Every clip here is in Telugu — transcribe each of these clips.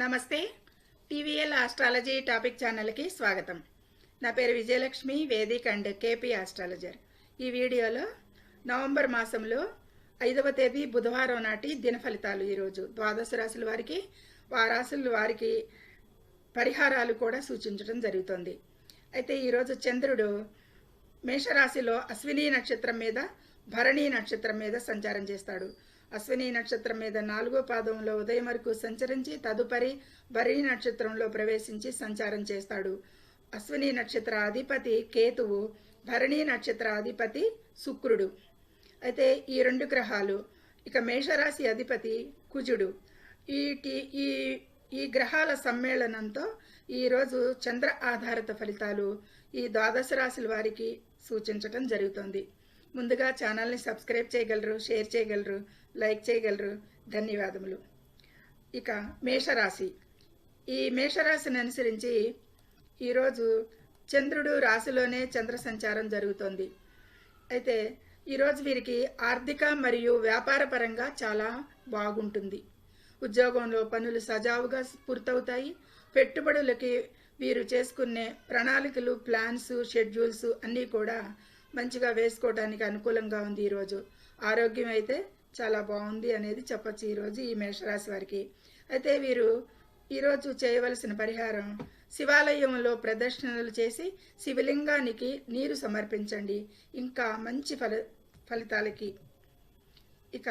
నమస్తే. టీవీఎల్ ఆస్ట్రాలజీ టాపిక్ ఛానల్కి స్వాగతం. నా పేరు Vijayalakshmi Vedic and KP astrologer. ఈ వీడియోలో నవంబర్ మాసంలో ఐదవ తేదీ బుధవారం నాటి దిన ఫలితాలు ఈరోజు. ద్వాదశ రాశుల వారికి ఆ రాశుల వారికి పరిహారాలు కూడా సూచించడం జరుగుతుంది. అయితే ఈరోజు చంద్రుడు మేషరాశిలో అశ్విని నక్షత్రం మీద భరణి నక్షత్రం మీద సంచారం చేస్తాడు. అశ్విని నక్షత్రం మీద నాలుగో పాదంలో ఉదయం వరకు సంచరించి తదుపరి భరణి నక్షత్రంలో ప్రవేశించి సంచారం చేస్తాడు. అశ్విని నక్షత్ర అధిపతి కేతువు భరణి నక్షత్ర అధిపతి శుక్రుడు. అయితే ఈ రెండు గ్రహాలు ఇక మేషరాశి అధిపతి కుజుడు. ఈ ఈ ఈ గ్రహాల సమ్మేళనంతో ఈరోజు చంద్ర ఆధారిత ఫలితాలు ఈ ద్వాదశ రాశుల వారికి సూచించటం జరుగుతుంది. ముందుగా ఛానల్ని సబ్స్క్రైబ్ చేయగలరు షేర్ చేయగలరు. లైక్ చేయగలరు. ధన్యవాదములు. ఇక మేషరాశి. ఈ మేషరాశిని అనుసరించి ఈరోజు చంద్రుడు రాశిలోనే చంద్ర సంచారం జరుగుతోంది. అయితే ఈరోజు వీరికి ఆర్థిక మరియు వ్యాపార పరంగా చాలా బాగుంటుంది. ఉద్యోగంలో పనులు సజావుగా పూర్తవుతాయి. పెట్టుబడులకి వీరు చేసుకునే ప్రణాళికలు ప్లాన్స్ షెడ్యూల్స్ అన్నీ కూడా మంచిగా వేసుకోవడానికి అనుకూలంగా ఉంది ఈరోజు. ఆరోగ్యం అయితే చాలా బాగుంది అనేది చెప్పచ్చు ఈరోజు ఈ మేషరాశి వారికి. అయితే వీరు ఈరోజు చేయవలసిన పరిహారం శివాలయంలో ప్రదర్శనలు చేసి శివలింగానికి నీరు సమర్పించండి. ఇంకా మంచి ఫల ఫలితాలకి. ఇక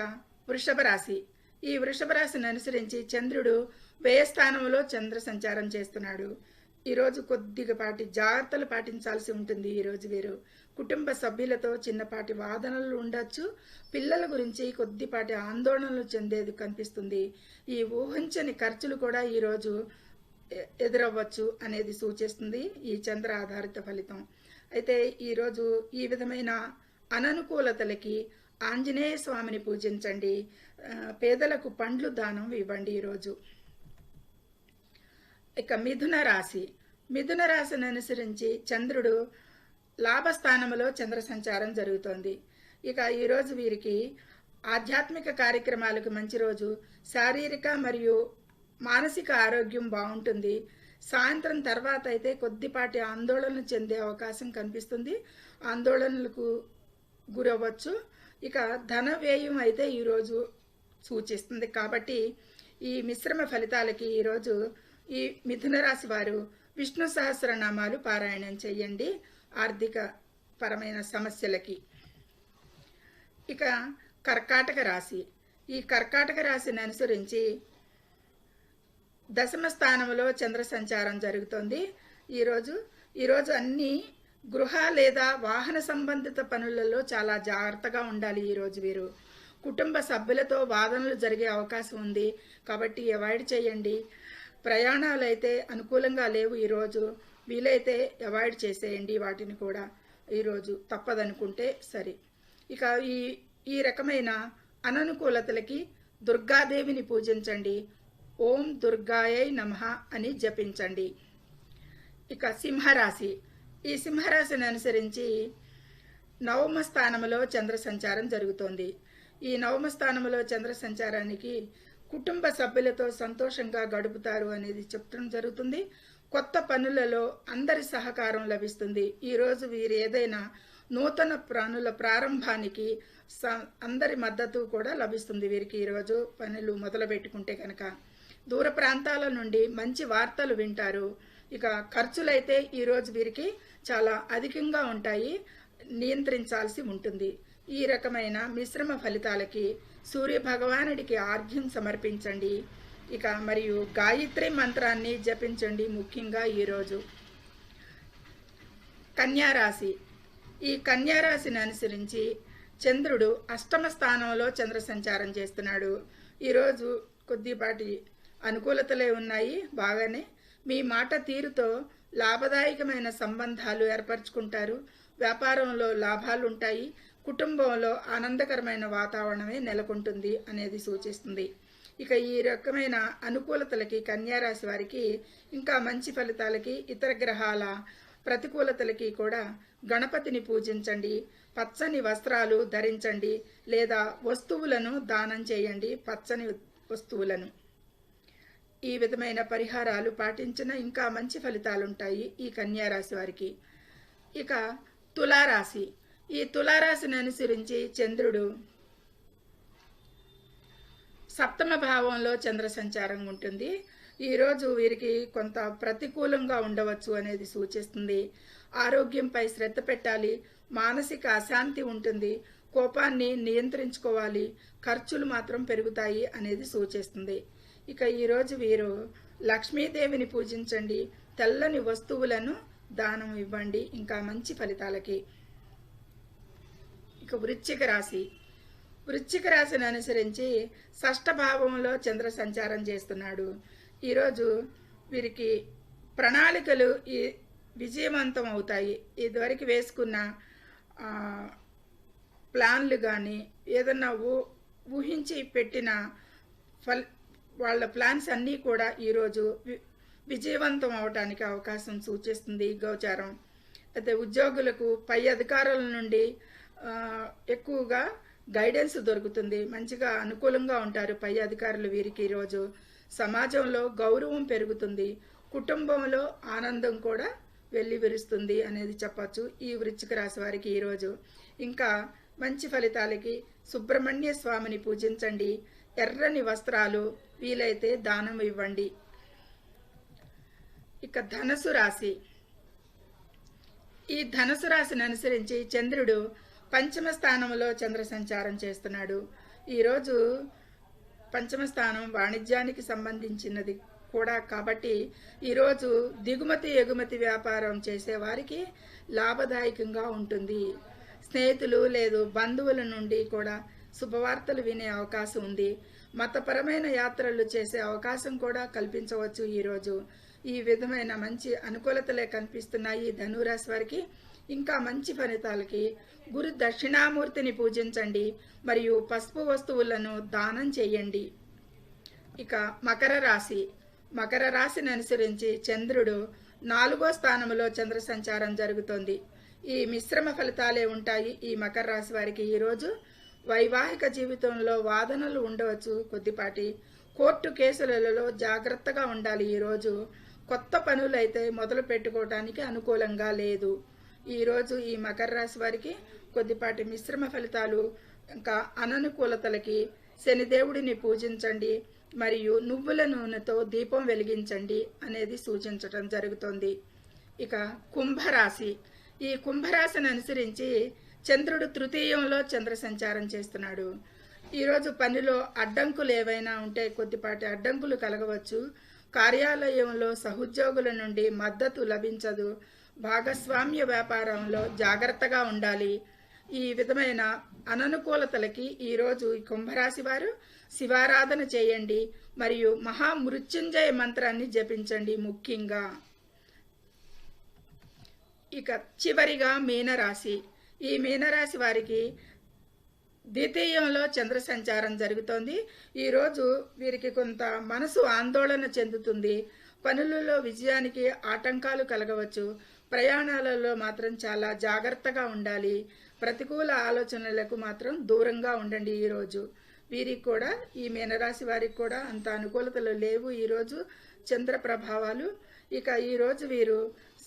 వృషభ రాశి. ఈ వృషభ రాశిని అనుసరించి చంద్రుడు వ్యయస్థానంలో చంద్ర సంచారం చేస్తున్నాడు. ఈరోజు కొద్దిగాపాటి జాగ్రత్తలు పాటించాల్సి ఉంటుంది ఈరోజు వీరు. కుటుంబ సభ్యులతో చిన్నపాటి వాదనలు ఉండొచ్చు. పిల్లల గురించి కొద్దిపాటి ఆందోళనలు చెందేది కనిపిస్తుంది. ఈ ఊహించని ఖర్చులు కూడా ఈరోజు ఎ- ఎదురవ్వచ్చు అనేది సూచిస్తుంది ఈ చంద్ర ఆధారిత ఫలితం. అయితే ఈరోజు ఈ విధమైన అననుకూలతలకి ఆంజనేయ స్వామిని పూజించండి. పేదలకు పండ్లు దానం ఇవ్వండి ఈరోజు ఇక మిథున రాశి. మిథున రాశిని అనుసరించి చంద్రుడు లాభస్థానంలో చంద్ర సంచారం జరుగుతోంది. ఇక ఈరోజు వీరికి ఆధ్యాత్మిక కార్యక్రమాలకు మంచి రోజు. శారీరక మరియు మానసిక ఆరోగ్యం బాగుంటుంది. సాయంత్రం తర్వాత అయితే కొద్దిపాటి ఆందోళన చెందే అవకాశం కనిపిస్తుంది. ఆందోళనలకు గురవ్వచ్చు. ఇక ధన వ్యయం అయితే ఈరోజు సూచిస్తుంది. కాబట్టి ఈ మిశ్రమ ఫలితాలకి ఈరోజు ఈ మిథున రాశి వారు విష్ణు సహస్రనామాలు పారాయణం చేయండి. ఆర్థిక పరమైన సమస్యలకి. ఇక కర్కాటక రాశి. ఈ కర్కాటక రాశిని అనుసరించి దశమ స్థానంలో చంద్ర సంచారం జరుగుతోంది. ఈరోజు ఈరోజు అన్ని గృహ లేదా వాహన సంబంధిత పనులలో చాలా జాగ్రత్తగా ఉండాలి ఈరోజు వీరు కుటుంబ సభ్యులతో వాదనలు జరిగే అవకాశం ఉంది. కాబట్టి అవాయిడ్ చేయండి. ప్రయాణాలు అయితే అనుకూలంగా లేవు ఈరోజు వీలైతే అవాయిడ్ చేసేయండి వాటిని కూడా. ఈరోజు తప్పదనుకుంటే సరే. ఇక ఈ ఈ రకమైన అననుకూలతలకి దుర్గాదేవిని పూజించండి. ఓం దుర్గాయై నమః అని జపించండి. ఇక సింహరాశి. ఈ సింహరాశిని అనుసరించి నవమ స్థానంలో చంద్ర సంచారం జరుగుతోంది. ఈ నవమ స్థానంలో చంద్ర సంచారానికి కుటుంబ సభ్యులతో సంతోషంగా గడుపుతారు అనేది చెప్పడం జరుగుతుంది. కొత్త పనులలో అందరి సహకారం లభిస్తుంది. ఈరోజు వీరు ఏదైనా నూతన ప్రాణుల ప్రారంభానికి స- అందరి మద్దతు కూడా లభిస్తుంది వీరికి. ఈరోజు పనులు మొదలు పెట్టుకుంటే కనుక దూర ప్రాంతాల నుండి మంచి వార్తలు వింటారు. ఇక ఖర్చులైతే ఈరోజు వీరికి చాలా అధికంగా ఉంటాయి. నియంత్రించాల్సి ఉంటుంది. ఈ రకమైన మిశ్రమ ఫలితాలకి సూర్య భగవానుడికి ఆర్ఘ్యం సమర్పించండి. ఇక మరియు గాయత్రి మంత్రాన్ని జపించండి ముఖ్యంగా ఈరోజు. కన్యారాశి. ఈ కన్యారాశిని అనుసరించి చంద్రుడు అష్టమ స్థానంలో చంద్ర సంచారం చేస్తున్నాడు. ఈరోజు కొద్దిపాటి అనుకూలతలే ఉన్నాయి. బాగానే మీ మాట తీరుతో లాభదాయకమైన సంబంధాలు ఏర్పరచుకుంటారు. వ్యాపారంలో లాభాలు ఉంటాయి కుటుంబంలో ఆనందకరమైన వాతావరణమే నెలకొంటుంది అనేది సూచిస్తుంది. ఇక ఈ రకమైన అనుకూలతలకి కన్యారాశి వారికి ఇంకా మంచి ఫలితాలకి ఇతర గ్రహాల ప్రతికూలతలకి కూడా గణపతిని పూజించండి పచ్చని వస్త్రాలు ధరించండి లేదా వస్తువులను దానం చేయండి పచ్చని వస్తువులను. ఈ విధమైన పరిహారాలు పాటించిన ఇంకా మంచి ఫలితాలు ఉంటాయి ఈ కన్యారాశి వారికి. ఇక తులారాశి. ఈ తులారాశిని అనుసరించి చంద్రుడు సప్తమ భావంలో చంద్ర సంచారం ఉంటుంది. ఈరోజు వీరికి కొంత ప్రతికూలంగా ఉండవచ్చు అనేది సూచిస్తుంది. ఆరోగ్యంపై శ్రద్ధ పెట్టాలి. మానసిక అశాంతి ఉంటుంది. కోపాన్ని నియంత్రించుకోవాలి. ఖర్చులు మాత్రం పెరుగుతాయి అనేది సూచిస్తుంది. ఇక ఈరోజు వీరు లక్ష్మీదేవిని పూజించండి. తెల్లని వస్తువులను దానం ఇవ్వండి. ఇంకా మంచి ఫలితాలకి ఇక వృశ్చిక రాశి. వృశ్చిక రాశిని అనుసరించి షష్ఠ భావంలో చంద్ర సంచారం చేస్తున్నాడు. ఈరోజు వీరికి ప్రణాళికలు ఈ విజయవంతం అవుతాయి. ఇదివరకు వేసుకున్న ప్లాన్లు కానీ ఏదన్నా ఊ ఊహించి పెట్టిన ఫల్ వాళ్ళ ప్లాన్స్ అన్నీ కూడా ఈరోజు వి- విజయవంతం అవడానికి అవకాశం సూచిస్తుంది గోచారం. అయితే ఉద్యోగులకు పై అధికారుల నుండి ఎక్కువగా గైడెన్స్ దొరుకుతుంది. మంచిగా అనుకూలంగా ఉంటారు పై అధికారులు వీరికి ఈరోజు. సమాజంలో గౌరవం పెరుగుతుంది. కుటుంబంలో ఆనందం కూడా వెళ్ళి విరుస్తుంది అనేది చెప్పచ్చు ఈ వృచ్చిక రాశి వారికి ఈరోజు. ఇంకా మంచి ఫలితాలకి సుబ్రహ్మణ్య స్వామిని పూజించండి. ఎర్రని వస్త్రాలు వీలైతే దానం ఇవ్వండి. ఇక ధనసు రాశి. ఈ ధనసు రాశిని అనుసరించి చంద్రుడు పంచమ స్థానంలో చంద్ర సంచారం చేస్తున్నాడు ఈరోజు పంచమ స్థానం వాణిజ్యానికి సంబంధించినది కూడా కాబట్టి ఈరోజు దిగుమతి ఎగుమతి వ్యాపారం చేసేవారికి లాభదాయకంగా ఉంటుంది. స్నేహితులు లేదు బంధువుల నుండి కూడా శుభవార్తలు వినే అవకాశం ఉంది. మతపరమైన యాత్రలు చేసే అవకాశం కూడా కల్పించవచ్చు ఈరోజు ఈ విధమైన మంచి అనుకూలతలే కనిపిస్తున్నాయి ధనురాశి వారికి. ఇంకా మంచి ఫలితాలకి గురు దక్షిణామూర్తిని పూజించండి మరియు పసుపు వస్తువులను దానం చేయండి. ఇక మకర రాశి. మకర రాశిని అనుసరించి చంద్రుడు నాలుగో స్థానంలో చంద్ర సంచారం జరుగుతోంది. ఈ మిశ్రమ ఫలితాలే ఉంటాయి ఈ మకర రాశి వారికి. ఈరోజు వైవాహిక జీవితంలో వాదనలు ఉండవచ్చు. కొద్దిపాటి కోర్టు కేసులలో జాగ్రత్తగా ఉండాలి. ఈరోజు కొత్త పనులైతే మొదలు పెట్టుకోవడానికి అనుకూలంగా లేదు. ఈరోజు ఈ మకర రాశి వారికి కొద్దిపాటి మిశ్రమ ఫలితాలు ఇంకా అననుకూలతలకి శనిదేవుడిని పూజించండి మరియు నువ్వుల నూనెతో దీపం వెలిగించండి అనేది సూచించటం జరుగుతోంది. ఇక కుంభరాశి. ఈ కుంభరాశిని అనుసరించి చంద్రుడు తృతీయంలో చంద్ర సంచారం చేస్తున్నాడు. ఈరోజు పనిలో అడ్డంకులు ఏవైనా ఉంటే కొద్దిపాటి అడ్డంకులు కలగవచ్చు. కార్యాలయంలో సహోద్యోగుల నుండి మద్దతు లభించదు. భాగస్వామ్య వ్యాపారంలో జాగ్రత్తగా ఉండాలి. ఈ విధమైన అననుకూలతలకి ఈరోజు ఈ కుంభరాశి వారు శివారాధన చేయండి. మరియు మహామృత్యుంజయ మంత్రాన్ని జపించండి ముఖ్యంగా. ఇక చివరిగా మీనరాశి. ఈ మీనరాశి వారికి ద్వితీయంలో చంద్ర సంచారం జరుగుతోంది. ఈరోజు వీరికి కొంత మనసు ఆందోళన చెందుతుంది. పనులలో విజయానికి ఆటంకాలు కలగవచ్చు. ప్రయాణాలలో మాత్రం చాలా జాగ్రత్తగా ఉండాలి. ప్రతికూల ఆలోచనలకు మాత్రం దూరంగా ఉండండి ఈరోజు. వీరికి కూడా ఈ మీనరాశి వారికి కూడా అంత అనుకూలతలు లేవు ఈరోజు చంద్ర ప్రభావాలు. ఇక ఈరోజు వీరు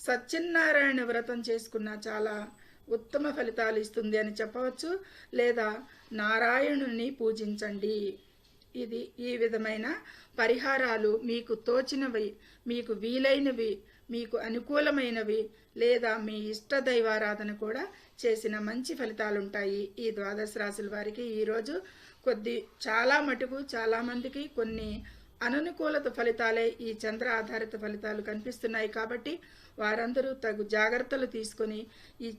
సత్యనారాయణ వ్రతం చేసుకున్న చాలా ఉత్తమ ఫలితాలు ఇస్తుంది అని చెప్పవచ్చు. లేదా నారాయణుని పూజించండి. ఇది ఈ విధమైన పరిహారాలు మీకు తోచినవి మీకు వీలైనవి మీకు అనుకూలమైనవి లేదా మీ ఇష్ట దైవారాధన కూడా చేసిన మంచి ఫలితాలుంటాయి. ఈ ద్వాదశ రాశుల వారికి ఈరోజు కొద్ది చాలా మటుకు చాలామందికి కొన్ని అననుకూలత ఫలితాలే ఈ చంద్ర ఆధారిత ఫలితాలు కనిపిస్తున్నాయి కాబట్టి వారందరూ తగు జాగ్రత్తలు తీసుకొని ఈ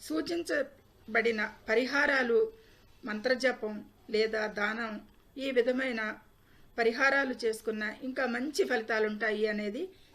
సూచించబడిన పరిహారాలు మంత్రజపం లేదా దానం ఈ విధమైన పరిహారాలు చేసుకున్న ఇంకా మంచి ఫలితాలు ఉంటాయి అనేది